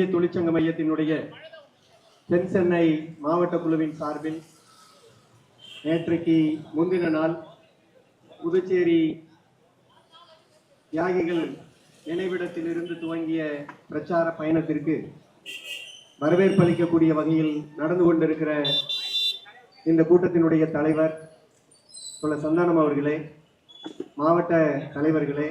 இந்திய தொழிற்சங்க மையத்தினுடைய தென் சென்னை மாவட்ட குழுவின் சார்பில் நேற்றைக்கு முந்தின நாள் புதுச்சேரி தியாகிகள் நினைவிடத்திலிருந்து துவங்கிய பிரச்சார பயணத்திற்கு வரவேற்பளிக்கக்கூடிய வகையில் நடந்து கொண்டிருக்கிற இந்த கூட்டத்தினுடைய தலைவர் சொல்ல சந்தானம் அவர்களே மாவட்ட தலைவர்களே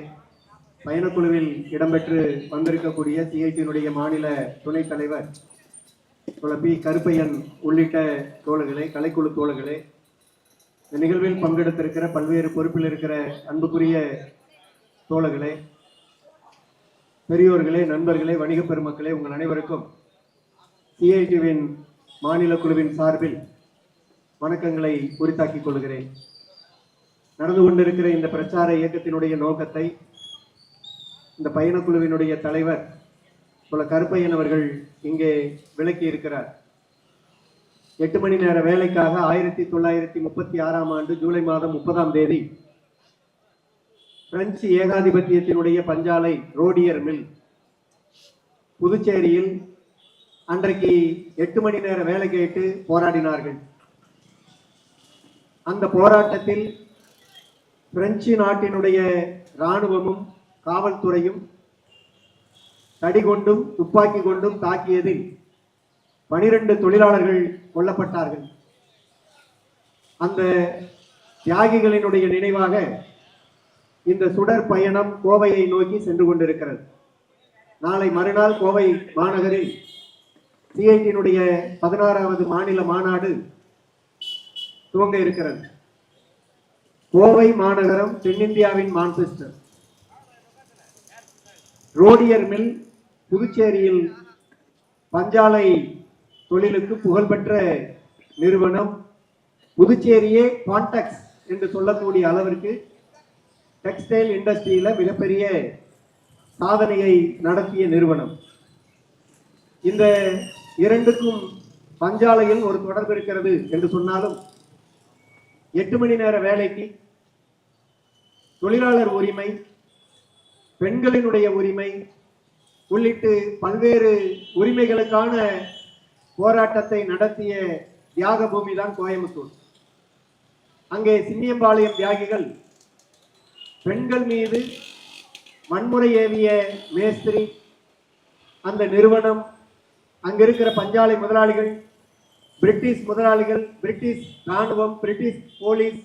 பயணக்குழுவில் இடம்பெற்று வந்திருக்கக்கூடிய சிஐடியினுடைய மாநில துணைத் தலைவர் பி. கருப்பையன் உள்ளிட்ட தோழர்களே கலைக்குழு தோழர்களே இந்த நிகழ்வில் பங்கெடுத்திருக்கிற பல்வேறு பொறுப்பில் இருக்கிற அன்புக்குரிய தோழர்களே பெரியோர்களே நண்பர்களே வணிக பெருமக்களே உங்கள் அனைவருக்கும் சிஐடிவின் மாநில குழுவின் சார்பில் வணக்கங்களை உரித்தாக்கிக் கொள்கிறேன். நடந்து கொண்டிருக்கிற இந்த பிரச்சார இயக்கத்தினுடைய நோக்கத்தை இந்த பயணக்குழுவினுடைய தலைவர் பல கருப்பையன் அவர்கள் இங்கே விளக்கி இருக்கிறார். எட்டு மணி நேர வேலைக்காக ஆயிரத்தி தொள்ளாயிரத்தி முப்பத்தி ஆறாம் ஆண்டு ஜூலை மாதம் முப்பதாம் தேதி பிரெஞ்சு ஏகாதிபத்தியத்தினுடைய பஞ்சாலை ரோடியர் மில் புதுச்சேரியில் அன்றைக்கு எட்டு மணி நேர வேலை கேட்டு போராடினார்கள். அந்த போராட்டத்தில் பிரெஞ்சு நாட்டினுடைய இராணுவமும் காவல்துறையும் தடி கொண்டும் துப்பாக்கி கொண்டும் தாக்கியதில் பனிரெண்டு தொழிலாளர்கள் கொல்லப்பட்டார்கள். அந்த தியாகிகளினுடைய நினைவாக இந்த சுடர் பயணம் கோவையை நோக்கி சென்று கொண்டிருக்கிறது. நாளை மறுநாள் கோவை மாநகரில் சிஐடியினுடைய பதினாறாவது மாநில மாநாடு துவங்க இருக்கிறது. கோவை மாநகரம் தென்னிந்தியாவின் மான்செஸ்டர். ரோடியர் மில் புதுச்சேரியில் பஞ்சாலை தொழிலுக்கு புகழ்பெற்ற நிறுவனம் புதுச்சேரியே கான்டாக்ஸ் என்று சொல்லக்கூடிய அளவிற்கு டெக்ஸ்டைல் இண்டஸ்ட்ரியில் மிகப்பெரிய சாதனையை நடத்திய நிறுவனம். இந்த இரண்டுக்கும் பஞ்சாலையில் ஒரு தொடர்பு இருக்கிறது என்று சொன்னாலும் எட்டு மணி நேர வேலைக்கு தொழிலாளர் உரிமை பெண்களினுடைய உரிமை உள்ளிட்டு பல்வேறு உரிமைகளுக்கான போராட்டத்தை நடத்திய தியாக பூமி தான் கோயம்புத்தூர். அங்கே சின்னியம்பாளையம் தியாகிகள் பெண்கள் மீது வன்முறை ஏவிய மேஸ்திரி அந்த நிறுவனம் அங்கே இருக்கிற பஞ்சாலை முதலாளிகள் பிரிட்டிஷ் முதலாளிகள் பிரிட்டிஷ் இராணுவம் பிரிட்டிஷ் போலீஸ்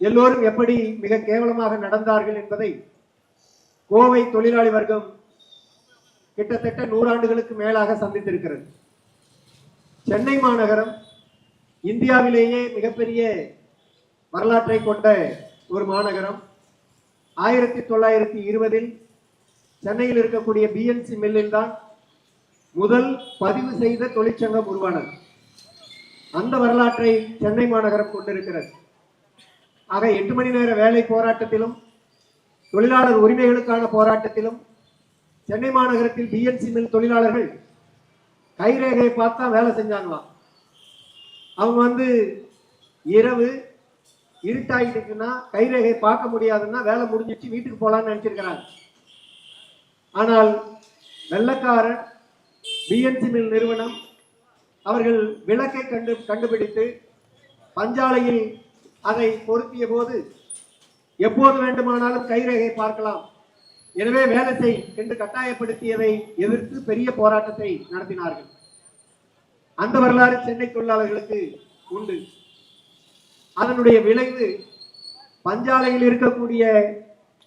எல்லோரும் எப்படி மிக கேவலமாக நடந்தார்கள் என்பதை கோவை தொழிலாளி வர்க்கம் கிட்டத்தட்ட நூறாண்டுகளுக்கு மேலாக சந்தித்திருக்கிறது. சென்னை மாநகரம் இந்தியாவிலேயே மிகப்பெரிய வரலாற்றை கொண்ட ஒரு மாநகரம். ஆயிரத்தி தொள்ளாயிரத்தி இருபதில் சென்னையில் இருக்கக்கூடிய பிஎன்சி மில்லில் தான் முதல் பதிவு செய்த தொழிற்சங்கம் உருவானது. அந்த வரலாற்றை சென்னை மாநகரம் கொண்டிருக்கிறது. ஆக எட்டு மணி நேர வேலை போராட்டத்திலும் தொழிலாளர் உரிமைகளுக்கான போராட்டத்திலும் சென்னை மாநகரத்தில் பிஎன்சி மில் தொழிலாளர்கள் கைரேகையை பார்த்தா வேலை செஞ்சாங்களாம் அவங்க வந்து இரவு இருட்டாயிட்டுச்சுன்னா கைரேகை பார்க்க முடியாதுன்னா வேலை முடிஞ்சிச்சு வீட்டுக்கு போகலான்னு நினச்சிருக்கிறாங்க. ஆனால் வெள்ளக்காரன் பிஎன்சி மில் நிறுவனம் அவர்கள் விளக்கை கண்டு கண்டுபிடித்து பஞ்சாலையில் அதை பொருத்திய போது எப்போது வேண்டுமானாலும் கைரேகை பார்க்கலாம். எனவே வேலை செய் என்று கட்டாயப்படுத்தியதை எதிர்த்து பெரிய போராட்டத்தை நடத்தினார்கள். அந்த வரலாறு சென்னை தொழிலாளர்களுக்கு உண்டு. அதனுடைய விளைவு பஞ்சாலையில் இருக்கக்கூடிய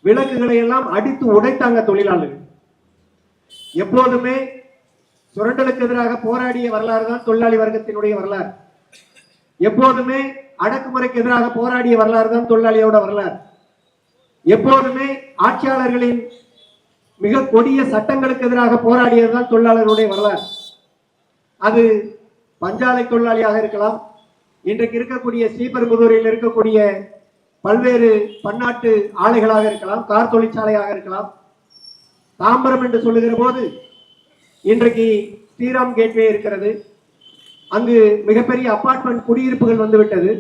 விளக்குகளை எல்லாம் அடித்து உடைத்தாங்க தொழிலாளர்கள். எப்போதுமே சுரண்டலுக்கு எதிராக போராடிய வரலாறு தான் தொழிலாளி வர்க்கத்தினுடைய வரலாறு. எப்போதுமே அடக்குமுறைக்கு எதிராக போராடிய வரலாறு தான் தொழிலாளியோட வரலாறு. எப்போதுமே ஆட்சியாளர்களின் மிக கொடிய சட்டங்களுக்கு எதிராக போராடியதுதான் தொழிலாளர்களுடைய வரலாறு. அது பஞ்சாலை தொழிலாளியாக இருக்கலாம் இன்றைக்கு இருக்கக்கூடிய ஸ்ரீபெரும்புதூரில் இருக்கக்கூடிய பல்வேறு பன்னாட்டு ஆலைகளாக இருக்கலாம் கார் தொழிற்சாலையாக இருக்கலாம். தாம்பரம் என்று சொல்லுகிற போது இன்றைக்கு ஸ்ரீராம் கேட்வே இருக்கிறது. அங்கு மிகப்பெரிய அப்பார்ட்மெண்ட் குடியிருப்புகள் வந்துவிட்டது.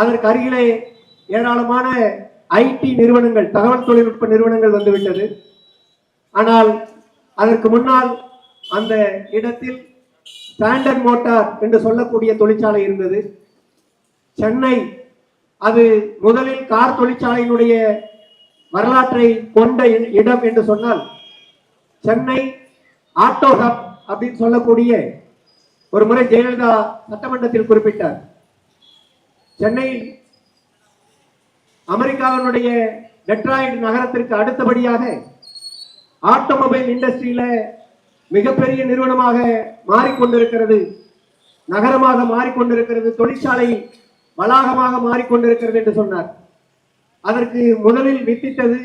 அதற்கு அருகிலே ஏராளமான ஐடி நிறுவனங்கள் தகவல் தொழில்நுட்ப நிறுவனங்கள் வந்துவிட்டது. ஆனால் அதற்கு முன்னால் அந்த இடத்தில் ஸ்டாண்டர்ட் மோட்டார் என்று சொல்லக்கூடிய தொழிற்சாலை இருந்தது. சென்னை அது முதலில் கார் தொழிற்சாலையினுடைய வரலாற்றை கொண்ட இ- இடம் என்று சொன்னால் சென்னை ஆட்டோ ஹப் அப்படின்னு சொல்லக்கூடிய ஒரு முறை ஜெயலலிதா சட்டமன்றத்தில் குறிப்பிட்டார். சென்னை அமெரிக்காவினுடைய டெட்ராய்ட் நகரத்திற்கு அடுத்தபடியாக ஆட்டோமொபைல் இண்டஸ்ட்ரியில மிகப்பெரிய நிறுவனமாக மாறிக்கொண்டிருக்கிறது. நகரமாக மாறிக்கொண்டிருக்கிறது. தொழிற்சாலை வளாகமாக மாறிக்கொண்டிருக்கிறது என்று சொன்னார். அதற்கு முதலில் வித்திட்டது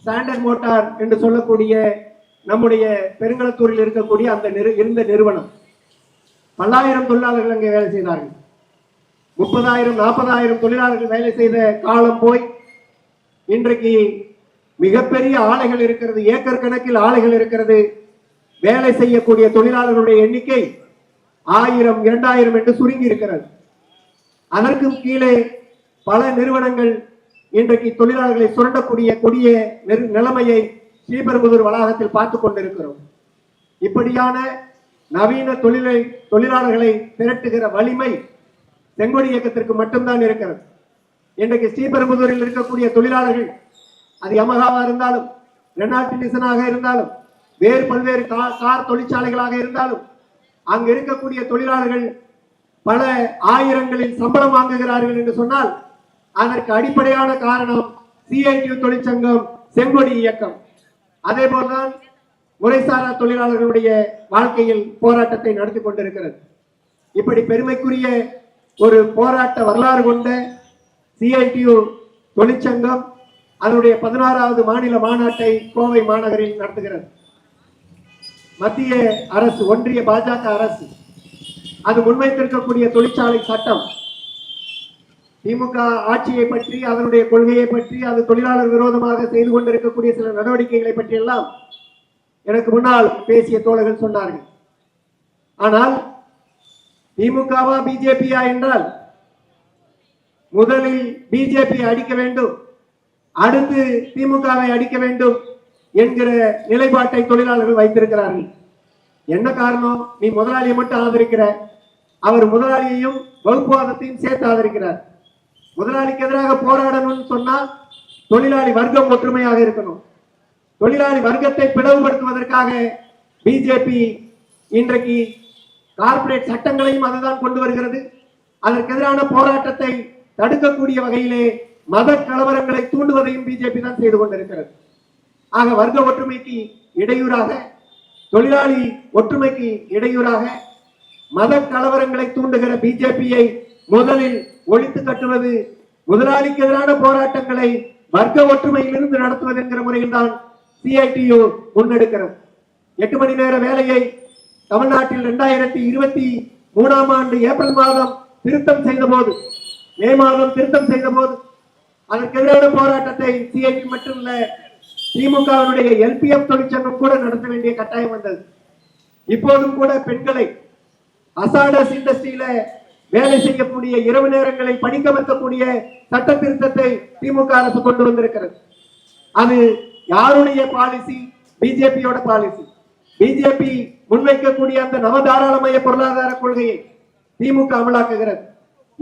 ஸ்டாண்டர்ட் மோட்டார் என்று சொல்லக்கூடிய நம்முடைய பெருங்கலத்தூரில் இருக்கக்கூடிய அந்த நிறு இருந்த நிறுவனம். பல்லாயிரம் தொழிலாளர்கள் அங்கே வேலை செய்தார்கள். முப்பதாயிரம் நாற்பதாயிரம் தொழிலாளர்கள் வேலை செய்த காலம் போய் இன்றைக்கு மிகப்பெரிய ஆலைகள் இருக்கிறது ஏக்கர் கணக்கில் ஆலைகள் இருக்கிறது. வேலை செய்யக்கூடிய தொழிலாளர்களுடைய எண்ணிக்கை ஆயிரம் இரண்டாயிரம் என்று சுருங்கி இருக்கிறது. அதற்கும் கீழே பல நிறுவனங்கள் இன்றைக்கு தொழிலாளர்களை சுரண்டக்கூடிய கொடிய நிலைமையை ஸ்ரீபெரும்புதூர் வளாகத்தில் பார்த்து கொண்டிருக்கிறோம். இப்படியான நவீன தொழிலை தொழிலாளர்களை திரட்டுகிற வலிமை செங்கொடி இயக்கத்திற்கு மட்டும்தான் இருக்கிறது. இன்றைக்கு ஸ்ரீபெரும்புதூரில் இருக்கக்கூடிய தொழிலாளர்கள் அது யமகாவா இருந்தாலும் ரெனால்ட் நிசனாக இருந்தாலும் வேறு பல்வேறு கார் தொழிற்சாலைகளாக இருந்தாலும் அங்கு இருக்கக்கூடிய தொழிலாளர்கள் பல ஆயிரங்களில் சம்பளம் வாங்குகிறார்கள் என்று சொன்னால் அதற்கு அடிப்படையான காரணம் சிஐடியு தொழிற்சங்கம் செங்கொடி இயக்கம். அதே போல்தான் முறைசாரா தொழிலாளர்களுடைய வாழ்க்கையில் போராட்டத்தை நடத்தி கொண்டிருக்கிறது. இப்படி பெருமைக்குரிய ஒரு போராட்ட வரலாறு கொண்ட சிஐடியு தொழிற்சங்கம் அதனுடைய பதினாறாவது மாநில மாநாட்டை கோவை மாநகரில் நடத்துகிறது. மத்திய அரசு ஒன்றிய பாஜக அரசு அது முன்வைத்திருக்கக்கூடிய தொழிற்சாலை சட்டம் திமுக ஆட்சியை பற்றி அதனுடைய கொள்கையை பற்றி அது தொழிலாளர் விரோதமாக செய்து கொண்டிருக்கக்கூடிய சில நடவடிக்கைகளை பற்றியெல்லாம் எனக்கு முன்னால் பேசிய தோழர்கள் சொன்னார்கள். ஆனால் திமுகவா பிஜேபியா என்றால் முதலில் பிஜேபி அடிக்க வேண்டும். அடுத்து திமுகவை அடிக்க வேண்டும் என்கிற நிலைப்பாட்டை தொழிலாளர்கள் வைத்திருக்கிறார்கள். என்ன காரணம்? நீ முதலாளியை மட்டும் ஆதரிக்கிற. அவர் முதலாளியையும் வகுப்புவாதத்தையும் சேர்த்து ஆதரிக்கிறார். முதலாளிக்கு எதிராக போராடணும்னு சொன்னால் தொழிலாளி வர்க்கம் ஒற்றுமையாக இருக்கணும். தொழிலாளி வர்க்கத்தை பிளவுபடுத்துவதற்காக பிஜேபி இன்றைக்கு கார்ப்பரேட் சட்டங்களையும் அதுதான் கொண்டு வருகிறது. அதற்கு எதிரான போராட்டத்தை தடுக்கக்கூடிய வகையிலே மத கலவரங்களை தூண்டுவதையும் பிஜேபி தான் செய்து கொண்டிருக்கிறது. ஆக வர்க்க ஒற்றுமைக்கு இடையூறாக தொழிலாளி ஒற்றுமைக்கு இடையூறாக மத கலவரங்களை தூண்டுகிற பிஜேபியை முதலில் ஒழித்து கட்டுவது முதலாளிக்கு எதிரான போராட்டங்களை வர்க்க ஒற்றுமையிலிருந்து நடத்துவது என்கிற முறையில் தான் சிஐடியு முன்னெடுக்கிறது. எட்டு மணி நேர வேலையை தமிழ்நாட்டில் இரண்டாயிரத்தி இருபத்தி மூணாம் ஆண்டு ஏப்ரல் மாதம் திருத்தம் செய்த போது மே மாதம் திருத்தம் செய்த போது அதற்கு எதிரான போராட்டத்தை சிஐடி இல்ல திமுகவினுடைய எல்பிஎம் தொழிற்சங்கம் கூட நடத்த வேண்டிய கட்டாயம் வந்தது. இப்போதும் கூட பெண்களை அசாடஸ் இண்டஸ்ட்ரியில வேலை செய்யக்கூடிய இரவு நேரங்களை படிக்க வைக்கக்கூடிய சட்ட திருத்தத்தை திமுக அரசு கொண்டு வந்திருக்கிறது. அது யாருடைய பாலிசி பிஜேபியோட பாலிசி பிஜேபி முன்வைக்கக்கூடிய அந்த நவதாராளமய பொருளாதார கொள்கையை திமுக அமலாக்குகிறது.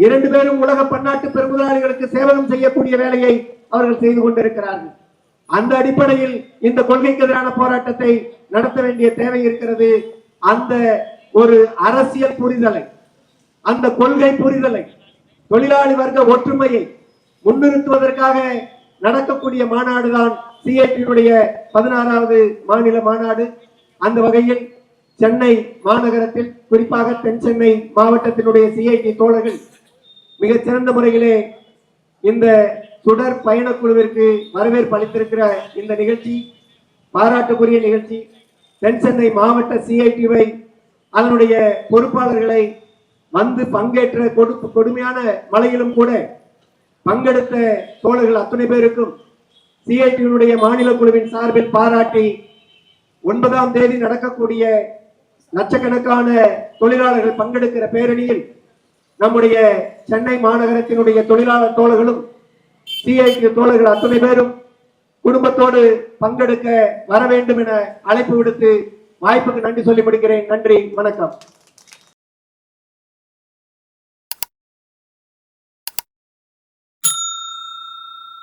இரண்டு பேரும் உலக பன்னாட்டு பெருமுதலாளிகளுக்கு சேவகம் செய்யக்கூடிய வேலையை அவர்கள் செய்து கொண்டிருக்கிறார்கள். அந்த அடிப்படையில் இந்த கொள்கைக்கு எதிரான போராட்டத்தை நடத்த வேண்டிய தேவை இருக்கிறது. அந்த ஒரு அரசியல் புரிதலை அந்த கொள்கை புரிதலை தொழிலாளி வர்க்க ஒற்றுமையை முன்னிறுத்துவதற்காக நடக்கக்கூடிய மாநாடுதான் சிஐடியுடைய பதினாறாவது மாநில மாநாடு. அந்த வகையில் சென்னை மாநகரத்தில் குறிப்பாக தென் சென்னை மாவட்டத்தினுடைய சிஐடி தோழர்கள் மிகச் சிறந்த முறையிலே இந்த சுடர் பயணக்குழுவிற்கு வரவேற்பு அளித்திருக்கிற இந்த நிகழ்ச்சி பாராட்டுக்குரிய நிகழ்ச்சி தென் சென்னை மாவட்ட சிஐடிவை அதனுடைய பொறுப்பாளர்களை வந்து பங்கேற்ற கொடு கொடுமையான மலையிலும் கூட பங்கெடுத்த தோழர்கள் அத்தனை பேருக்கும் சிஐடியினுடைய மாநில குழுவின் சார்பில் பாராட்டி ஒன்பதாம் தேதி நடக்கக்கூடிய லட்சக்கணக்கான தொழிலாளர்கள் பங்கெடுக்கிற பேரணியில் நம்முடைய சென்னை மாநகரத்தினுடைய தொழிலாளர் தோழர்களும் சிஐடி தோழர்கள் அத்தனை பேரும் குடும்பத்தோடு பங்கெடுக்க வர வேண்டும் என அழைப்பு விடுத்து வாய்ப்புக்கு நன்றி சொல்லி முடிக்கிறேன். நன்றி வணக்கம்.